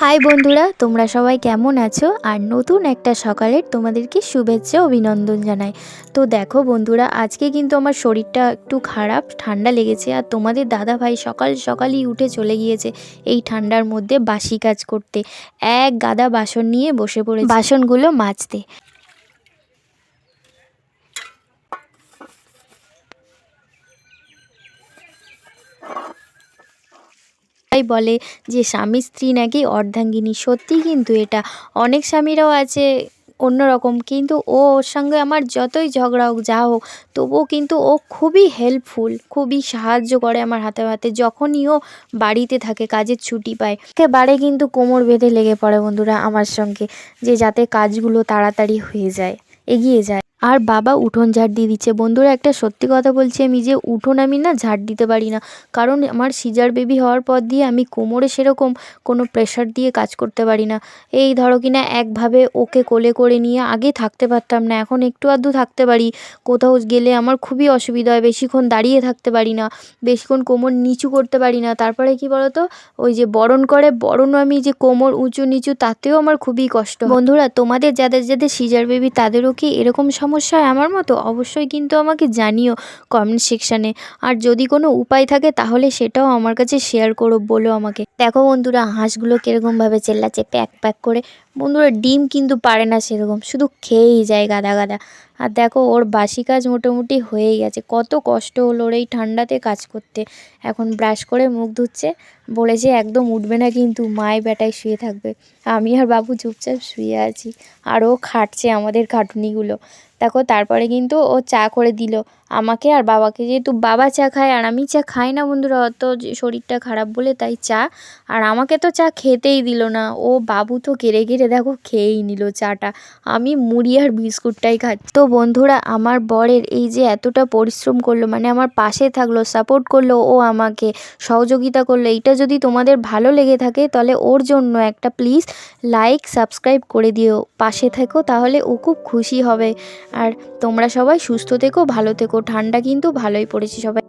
High বন্ধুরা, তোমরা সবাই কেমন আছো? আর নতুন একটা সকালের তোমাদেরকে শুভেচ্ছা অভিনন্দন জানাই। তো দেখো বন্ধুরা, আজকে কিন্তু আমার শরীরটা একটু খারাপ, ঠান্ডা লেগেছে আর তোমাদের দাদা ভাই সকাল সকালই উঠে চলে গিয়েছে এই ঠান্ডার মধ্যে বাসি কাজ করতে। এক গাদা বাসন নিয়ে বসে পড়ে বাসনগুলো মাজতে। বলে যে স্বামী স্ত্রী নাকি অর্ধাঙ্গিনী। সত্যি কিন্তু এটা। অনেক স্বামীরাও আছে অন্যরকম, কিন্তু ও ওর সঙ্গে আমার যতই ঝগড়া হোক, যা হোক, তবুও কিন্তু ও খুবই হেল্পফুল খুবই সাহায্য করে আমার হাতে হাতে। যখনই ও বাড়িতে থাকে, কাজের ছুটি পায়, একেবারে কিন্তু কোমর বেঁধে লেগে পড়ে বন্ধুরা আমার সঙ্গে, যে যাতে কাজগুলো তাড়াতাড়ি হয়ে যায়, এগিয়ে যায়। আর বাবা উঠোন ঝাড় দিয়ে দিচ্ছে। বন্ধুরা, একটা সত্যি কথা বলছি আমি যে উঠোন আমি না ঝাড় দিতে পারি না। কারণ আমার সিজার বেবি হওয়ার পর দিয়ে আমি কোমরে সেরকম কোনো প্রেশার দিয়ে কাজ করতে পারি না। এই ধরো কিনা একভাবে ওকে কোলে করে নিয়ে আগে থাকতে পারতাম না, এখন একটু আধটু থাকতে পারি। কোথাও গেলে আমার খুবই অসুবিধা হয়, বেশিক্ষণ দাঁড়িয়ে থাকতে পারি না, বেশিক্ষণ কোমর নিচু করতে পারি না। তারপরে কি বলতো, ওই যে বরণ করে বরণও আমি যে কোমর উঁচু নিচু, তাতেও আমার খুবই কষ্ট বন্ধুরা, তোমাদের যাদের যাদের সিজার বেবি, তাদেরও কি এরকম সমস্যা আমার মতো, অবশ্যই কিন্তু আমাকে জানিও কমেন্ট সেকশানে আর যদি কোনো উপায় থাকে তাহলে সেটাও আমার কাছে শেয়ার করো, বলো আমাকে। দেখো বন্ধুরা, হাঁসগুলো কীরকমভাবে চেল্লাচ্ছে, প্যাক প্যাক করে বন্ধুরা ডিম কিন্তু পারে না সেরকম, শুধু খেয়েই যায় গাদা গাদা। আর দেখো ওর বাসি কাজ মোটামুটি হয়েই গেছে, কত কষ্ট হলো ওর এই ঠান্ডাতে কাজ করতে। এখন ব্রাশ করে মুখ ধুচ্ছে বলেছে একদম উঠবে না কিন্তু, মায় বেটায় শুয়ে থাকবে। আমি আর বাবু চুপচাপ শুয়ে আছি, আর ও খাটছে আমাদের খাটুনিগুলো। দেখো তারপরে কিন্তু ও চা করে দিল, আমাকে আর বাবাকে, যেহেতু বাবা চা খায় আর আমি চা খাই না বন্ধুরা, অত শরীরটা খারাপ বলে তাই চা। আর আমাকে তো চা খেতেই দিল না, ও বাবু তো কেড়ে কেড়ে দেখো খেয়েই নিল চাটা। আমি মুড়ি আর বিস্কুটটাই খাচ্ছি। তো বন্ধুরা, আমার বরের এই যে এতটা পরিশ্রম করল মানে আমার পাশে থাকল সাপোর্ট করল ও আমাকে, সহযোগিতা করল, এইটা যদি তোমাদের ভালো লেগে থাকে, তাহলে ওর জন্য একটা প্লিজ লাইক সাবস্ক্রাইব করে দিও। পাশে থেকো, তাহলে ও খুব খুশি হবে। আর তোমরা সবাই সুস্থ থেকো, ভালো থেকো। ঠান্ডা কিন্তু ভালোই পড়েছে সবাই।